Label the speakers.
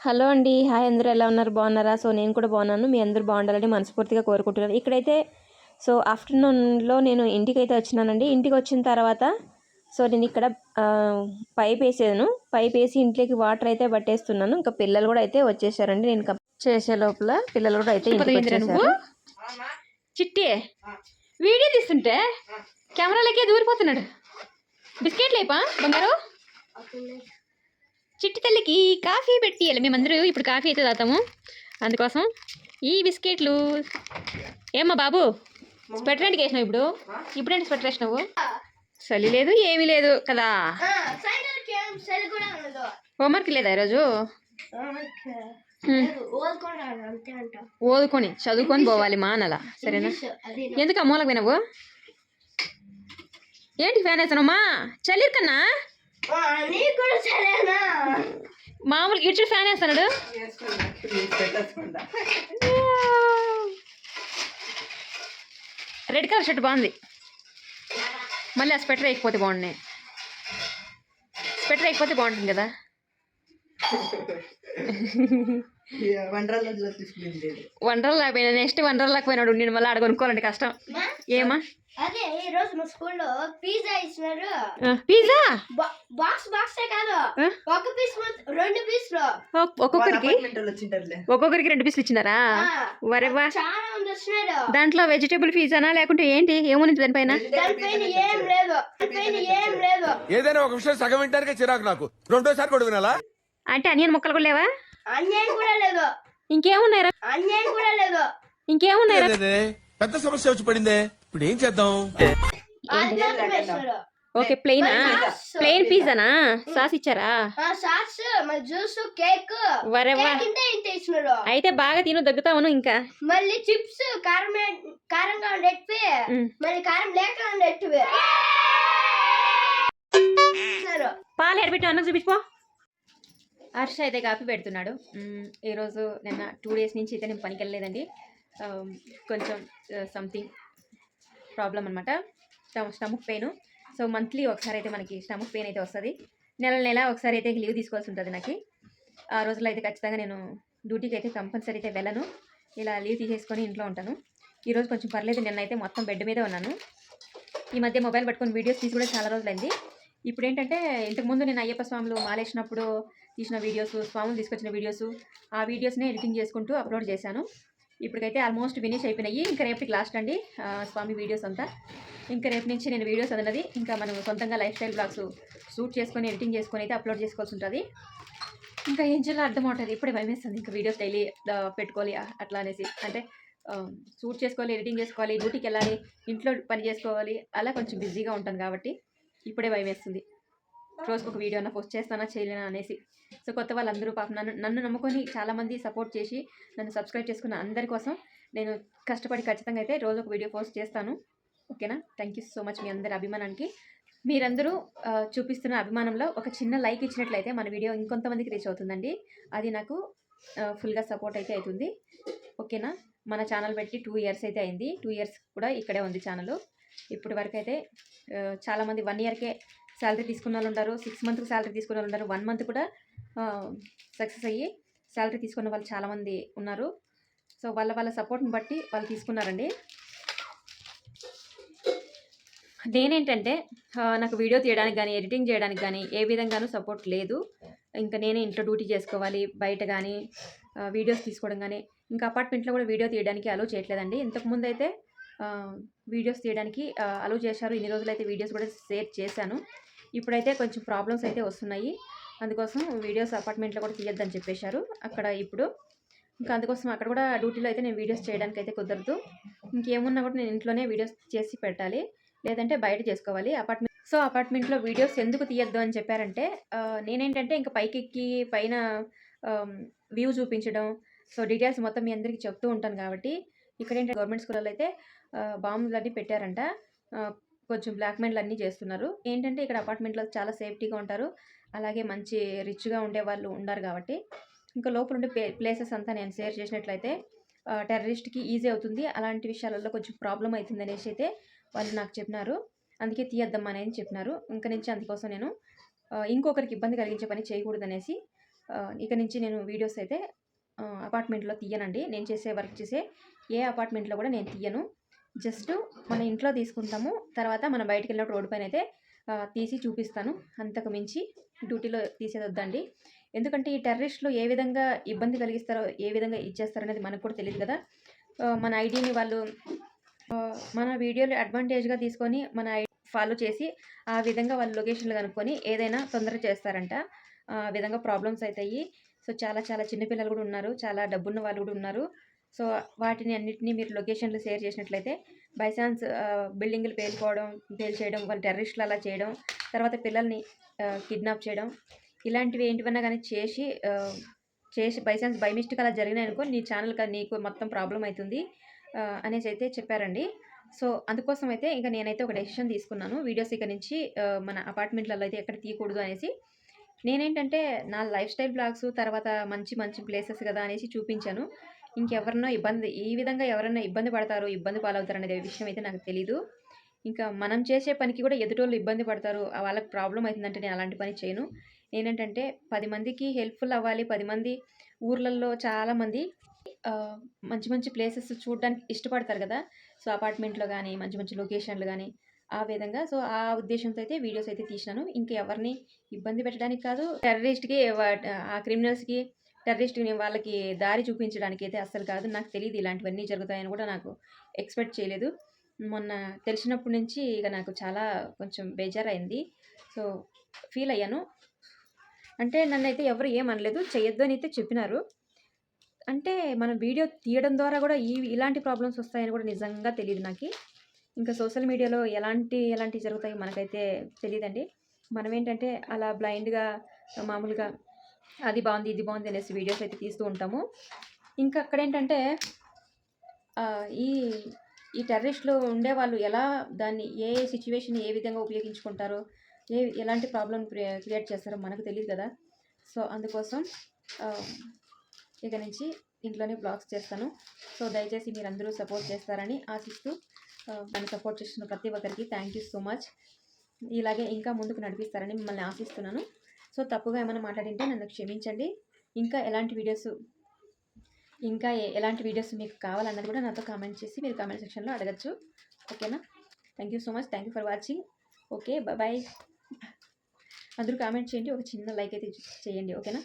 Speaker 1: Hello అండి. Hi అందరూ ఎలా ఉన్నారు? బాగున్నారా? సో నేను కూడా బాగున్నాను. మీ అందరూ బాగుండాలని మనస్ఫూర్తిగా కోరుకుంటున్నాను. ఇక్కడైతే సో ఆఫ్టర్నూన్లో నేను ఇంటికి అయితే వచ్చినానండి. ఇంటికి వచ్చిన తర్వాత సో నేను ఇక్కడ పైప్ వేసాను. పైప్ వేసి ఇంట్లోకి వాటర్ అయితే పట్టేస్తున్నాను. ఇంకా పిల్లలు కూడా అయితే వచ్చేసారండి. నేను చేసే లోపల పిల్లలు కూడా అయితే
Speaker 2: చిట్టి వీడియో తీస్తుంటే కెమెరాలకే దూరిపోతున్నాడు. బిస్కెట్లు అయిపా బంగారు? చిట్టి తల్లికి కాఫీ పెట్టియాలి మేమందరూ ఇప్పుడు కాఫీ అయితే తాతాము అందుకోసం ఈ బిస్కెట్లు. ఏమ్మా బాబు స్వెటర్ ఎంటికి వేసినావు ఇప్పుడు? ఇప్పుడేంటి స్వెటర్ వేసినావు? చలి లేదు ఏమీ లేదు కదా. హోంవర్క్ లేదా ఈరోజు? ఓదుకొని చదువుకొని పోవాలి మా అనల సరేనా? ఎందుకు అమ్మోలకు పోయినావు? ఏంటి ఫ్యాన్ వేసానమ్మా చలి కన్నా?
Speaker 3: మామూలుగా కూడా
Speaker 2: మామూలు ఫ్యాన్ వేస్తున్నాడు రెడ్ కలర్ షర్ట్ బాగుంది. మళ్ళీ ఆ స్వెటర్ అయిపోతే బాగున్నాయి స్వెటర్ అయిపోతే బాగుంటుంది కదా.
Speaker 4: వండర్లో
Speaker 2: పోయినా నెక్స్ట్ వండర్లాకి పోయినాడు నేను మళ్ళీ ఆడ కొనుక్కోవాలంటే కష్టం? ఏమా?
Speaker 3: అదే ఈ రోజు మా స్కూల్లో పిజ్జా ఇచ్చినారు.
Speaker 2: పిజ్జా
Speaker 3: బాక్స్ బాక్సే కాదు? ఒక పీస్ రెండు పీస్లు
Speaker 2: ఒక్కొక్కరికి? ఒక్కొక్కరికి రెండు పీసులు ఇచ్చినారా? వరెవా
Speaker 3: చాలా మంది వచ్చినారు.
Speaker 2: దాంట్లో వెజిటేబుల్ పిజ్జానా లేకుంటే ఏంటి? ఏముంది దానిపైన?
Speaker 3: దానిపైన ఏం లేదు. దానిపైన ఏం లేదు.
Speaker 5: ఏదైనా ఒక విషయం సగం వింటానికే చిరాకు నాకు. రెండోసారి కూడా వినాలా
Speaker 2: అంటే అనియన్ ముక్కలు కూడా లేవా?
Speaker 3: కూడా లేదు.
Speaker 2: ఇంకేమున్నాయిరా?
Speaker 3: కూడా లేదు.
Speaker 2: ఇంకేమున్నాయిరా?
Speaker 5: పెద్ద సమస్య వచ్చి పడిందే. ఇప్పుడు ఏం చేద్దాం?
Speaker 2: ఓకే ప్లెయినా. ప్లెయిన్ పిజ్జానా సాస్ ఇచ్చారా?
Speaker 3: ఆ సాస్ జ్యూస్ కేక్
Speaker 2: వరెవా అయితే బాగా తిను దగ్గుతావును ఇంకా.
Speaker 3: మళ్ళీ చిప్స్ కారం కారంగా ఉండేటివి. మళ్ళీ కారం లేక ఉండేటివి.
Speaker 2: పాలు ఎడబెట్టి అన్నం చూపించుకో. హర్ష అయితే కాఫీ పెడుతున్నాడు. ఈరోజు నిన్న టూ డేస్ నుంచి అయితే నేను పనికి వెళ్ళలేదండి. కొంచెం సంథింగ్ ప్రాబ్లం అనమాట స్టమక్ పెయిన్ సో మంత్లీ ఒకసారి అయితే మనకి స్టమక్ పెయిన్ అయితే వస్తుంది. నెల నెల ఒకసారి అయితే లీవ్ తీసుకోవాల్సి ఉంటుంది నాకు. ఆ రోజుల్లో అయితే ఖచ్చితంగా నేను డ్యూటీకి అయితే కంపల్సరీ అయితే వెళ్ళను. ఇలా లీవ్ తీసేసుకొని ఇంట్లో ఉంటాను. ఈరోజు కొంచెం పర్లేదు నిన్న అయితే మొత్తం బెడ్ మీదే ఉన్నాను. ఈ మధ్య మొబైల్ పట్టుకొని వీడియోస్ తీసి కూడా చాలా రోజులైంది. ఇప్పుడు ఏంటంటే ఇంతకుముందు నేను అయ్యప్ప స్వాములు మాలేసినప్పుడు తీసిన వీడియోస్ స్వాములు తీసుకొచ్చిన వీడియోస్ ఆ వీడియోస్ని ఎడిటింగ్ చేసుకుంటూ అప్లోడ్ చేశాను. ఇప్పటికైతే ఆల్మోస్ట్ ఫినిష్ అయిపోయినాయి. ఇంకా రేపటికి లాస్ట్ అండి స్వామి వీడియోస్ అంతా. ఇంకా రేపు నుంచి నేను వీడియోస్ అన్నది ఇంకా మనం సొంతంగా లైఫ్ స్టైల్ బ్లాగ్స్ షూట్ చేసుకొని ఎడిటింగ్ చేసుకొని అయితే అప్లోడ్ చేసుకోవాల్సి ఉంటుంది. ఇంకా ఏం చేయాలో అర్థం అవుతుంది ఇప్పుడే భయమేస్తుంది ఇంకా వీడియోస్ డైలీ పెట్టుకోవాలి అట్లా అనేసి. అంటే షూట్ చేసుకోవాలి ఎడిటింగ్ చేసుకోవాలి డ్యూటీకి వెళ్ళాలి ఇంట్లో పని చేసుకోవాలి అలా కొంచెం బిజీగా ఉంటాను కాబట్టి. ఇప్పుడే భయం వేస్తుంది రోజుకు ఒక వీడియో అన్న పోస్ట్ చేస్తానా చేయలేనా అనేసి. సో కొత్త వాళ్ళందరూ పాపం నన్ను నన్ను నమ్ముకొని చాలామంది సపోర్ట్ చేసి నన్ను సబ్స్క్రైబ్ చేసుకున్న అందరి కోసం నేను కష్టపడి ఖచ్చితంగా అయితే రోజు ఒక వీడియో పోస్ట్ చేస్తాను. ఓకేనా? థ్యాంక్ యూ సో మచ్ మీ అందరి అభిమానానికి. మీరందరూ చూపిస్తున్న అభిమానంలో ఒక చిన్న లైక్ ఇచ్చినట్లయితే మన వీడియో ఇంకొంతమందికి రీచ్ అవుతుందండి. అది నాకు ఫుల్గా సపోర్ట్ అయితే అవుతుంది. ఓకేనా? మన ఛానల్ పెట్టి టూ ఇయర్స్ అయితే అయింది. టూ ఇయర్స్ కూడా ఇక్కడే ఉంది ఛానల్. ఇప్పటి వరకు అయితే చాలామంది వన్ ఇయర్కే శాలరీ తీసుకున్న వాళ్ళు ఉన్నారు సిక్స్ మంత్కి శాలరీ తీసుకున్న వాళ్ళు ఉన్నారు వన్ మంత్ కూడా సక్సెస్ అయ్యి శాలరీ తీసుకున్న వాళ్ళు చాలామంది ఉన్నారు. సో వాళ్ళ వాళ్ళ సపోర్ట్ని బట్టి వాళ్ళు తీసుకున్నారండి. నేనేంటంటే నాకు వీడియో తీయడానికి కానీ ఎడిటింగ్ చేయడానికి కానీ ఏ విధంగానూ సపోర్ట్ లేదు. ఇంకా నేనే ఇంట్లో డ్యూటీ చేసుకోవాలి. బయట కానీ వీడియోస్ తీసుకోవడం కానీ ఇంకా అపార్ట్మెంట్లో కూడా వీడియో తీయడానికి అలో చేయట్లేదండి. ఇంతకుముందు అయితే వీడియోస్ తీయడానికి అలో చేశారు. ఇన్ని రోజులు అయితే వీడియోస్ కూడా షేర్ చేశాను. ఇప్పుడైతే కొంచెం ప్రాబ్లమ్స్ అయితే వస్తున్నాయి. అందుకోసం వీడియోస్ అపార్ట్మెంట్లో కూడా తీయొద్దని చెప్పేశారు. అక్కడ ఇప్పుడు ఇంకా అందుకోసం అక్కడ కూడా డ్యూటీలో అయితే నేను వీడియోస్ చేయడానికి అయితే కుదరదు. ఇంకేమున్నా కూడా నేను ఇంట్లోనే వీడియోస్ చేసి పెట్టాలి. లేదంటే బయట చేసుకోవాలి. అపార్ట్మెంట్ సో అపార్ట్మెంట్లో వీడియోస్ ఎందుకు తీయొద్దు అని చెప్పారంటే నేనేంటంటే ఇంకా పైకెక్కి పైన వ్యూ చూపించడం. సో డీటెయిల్స్ మొత్తం మీ అందరికీ చెప్తూ ఉంటాను కాబట్టి. ఇక్కడ గవర్నమెంట్ స్కూల్లో అయితే బాంబులన్నీ బాంబులు అన్నీ పెట్టారంట కొంచెం బ్లాక్మెయిల్ అన్నీ చేస్తున్నారు. ఏంటంటే ఇక్కడ అపార్ట్మెంట్లో చాలా సేఫ్టీగా ఉంటారు. అలాగే మంచి రిచ్గా ఉండే వాళ్ళు ఉన్నారు కాబట్టి. ఇంకా లోపల ఉండే ప్లే ప్లేసెస్ అంతా నేను షేర్ చేసినట్లయితే టెర్రరిస్ట్కి ఈజీ అవుతుంది. అలాంటి విషయాలలో కొంచెం ప్రాబ్లం అవుతుంది అనేసి అయితే వాళ్ళు నాకు చెప్పినారు. అందుకే తీయద్దమ్మా అని చెప్పినారు. ఇంకా నుంచి అందుకోసం నేను ఇంకొకరికి ఇబ్బంది కలిగించే పని చేయకూడదు అనేసి ఇక నుంచి నేను వీడియోస్ అయితే అపార్ట్మెంట్లో తీయనండి. నేను చేసే వర్క్ చేసే ఏ అపార్ట్మెంట్లో కూడా నేను తీయను. జస్ట్ మన ఇంట్లో తీసుకుంటాము. తర్వాత మనం బయటికి వెళ్ళినప్పుడు రోడ్డు పైన అయితే తీసి చూపిస్తాను. అంతకు మించి డ్యూటీలో తీసేది వద్దండి. ఎందుకంటే ఈ టెర్రరిస్టులు ఏ విధంగా ఇబ్బంది కలిగిస్తారో ఏ విధంగా ఇచ్చేస్తారో అనేది మనకు కూడా తెలియదు కదా. మన ఐడిని వాళ్ళు మన వీడియోలు అడ్వాంటేజ్గా తీసుకొని మన ఐడి ఫాలో చేసి ఆ విధంగా వాళ్ళ లొకేషన్లు కనుక్కొని ఏదైనా తొందర చేస్తారంట. ఆ విధంగా ప్రాబ్లమ్స్ అవుతాయి. సో చాలా చాలా చిన్నపిల్లలు కూడా ఉన్నారు. చాలా డబ్బున్న వాళ్ళు కూడా ఉన్నారు. సో వాటిని అన్నింటినీ మీరు లొకేషన్లు షేర్ చేసినట్లయితే బైఛాన్స్ బిల్డింగ్లు పేలిపోవడం పేల్చేయడం వాళ్ళు టెర్రరిస్టులు అలా చేయడం తర్వాత పిల్లల్ని కిడ్నాప్ చేయడం ఇలాంటివి ఏంటివన్నా కానీ చేసి చేసి బైఛాన్స్ బై మిస్టేక్ అలా జరిగినాయనుకో నీ ఛానల్ నీకు మొత్తం ప్రాబ్లం అవుతుంది అనేసి అయితే చెప్పారండి. సో అందుకోసం అయితే ఇంకా నేనైతే ఒక డెసిషన్ తీసుకున్నాను. వీడియోస్ ఇక నుంచి మన అపార్ట్మెంట్లలో అయితే ఎక్కడ తీయకూడదు అనేసి. నేనేంటంటే నా లైఫ్ స్టైల్ బ్లాగ్స్ తర్వాత మంచి మంచి ప్లేసెస్ కదా అనేసి చూపించాను. ఇంకెవరినో ఇబ్బంది ఈ విధంగా ఎవరైనా ఇబ్బంది పడతారు ఇబ్బంది పాలవుతారు అనేది విషయం అయితే నాకు తెలీదు. ఇంకా మనం చేసే పనికి కూడా ఎదుటోళ్ళు ఇబ్బంది పడతారు వాళ్ళకి ప్రాబ్లం అవుతుందంటే నేను అలాంటి పని చేయను. నేనేంటంటే పది మందికి హెల్ప్ఫుల్ అవ్వాలి పది మంది ఊర్లలో చాలామంది మంచి మంచి ప్లేసెస్ చూడడానికి ఇష్టపడతారు కదా. సో అపార్ట్మెంట్లో కానీ మంచి మంచి లొకేషన్లు కానీ ఆ విధంగా. సో ఆ ఉద్దేశంతో అయితే వీడియోస్ అయితే తీసినాను. ఇంకా ఎవరిని ఇబ్బంది పెట్టడానికి కాదు టెర్రరిస్ట్కి ఆ క్రిమినల్స్కి టెర్రరిస్ట్ని వాళ్ళకి దారి చూపించడానికి అయితే అస్సలు కాదు. నాకు తెలియదు ఇలాంటివన్నీ జరుగుతాయని కూడా నాకు ఎక్స్పెక్ట్ చేయలేదు. మొన్న తెలిసినప్పటి నుంచి ఇక నాకు చాలా కొంచెం బేజారైంది. సో ఫీల్ అయ్యాను. అంటే నన్ను అయితే ఎవరు ఏమనలేదు చేయొద్దు అని అయితే చెప్పినారు. అంటే మనం వీడియో తీయడం ద్వారా కూడా ఈ ఇలాంటి ప్రాబ్లమ్స్ వస్తాయని కూడా నిజంగా తెలియదు నాకు. ఇంకా సోషల్ మీడియాలో ఎలాంటి ఎలాంటివి జరుగుతాయో మనకైతే తెలియదండి మనం ఏంటంటే అలా బ్లైండ్గా మామూలుగా అది బాగుంది ఇది బాగుంది అనేసి వీడియోస్ అయితే తీస్తూ ఉంటాము. ఇంకా అక్కడ ఏంటంటే ఈ ఈ ఈ టెర్రరిస్టులు ఉండేవాళ్ళు ఎలా దాన్ని ఏ సిచ్యువేషన్ ఏ విధంగా ఉపయోగించుకుంటారో ఏ ఎలాంటి ప్రాబ్లం క్రియేట్ చేస్తారో మనకు తెలియదు కదా. సో అందుకోసం ఇక నుంచి ఇంట్లోనే బ్లాగ్స్ చేస్తాను. సో దయచేసి మీరు అందరూ సపోర్ట్ చేస్తారని ఆశిస్తూ నన్ను సపోర్ట్ చేస్తున్న ప్రతి ఒక్కరికి థ్యాంక్ యూ సో మచ్. ఇలాగే ఇంకా ముందుకు నడిపిస్తారని మిమ్మల్ని ఆశిస్తున్నాను. సో తప్పుగా ఏమైనా మాట్లాడింటే నన్ను క్షమించండి. ఇంకా ఎలాంటి వీడియోస్ ఇంకా ఎలాంటి వీడియోస్ మీకు కావాలన్నది కూడా నాతో కామెంట్ చేసి మీరు కామెంట్ సెక్షన్లో అడగచ్చు. ఓకేనా? Thank you so much thank you for watching okay bye అందరూ కామెంట్ చేయండి. ఒక చిన్న లైక్ అయితే చేయండి. ఓకేనా?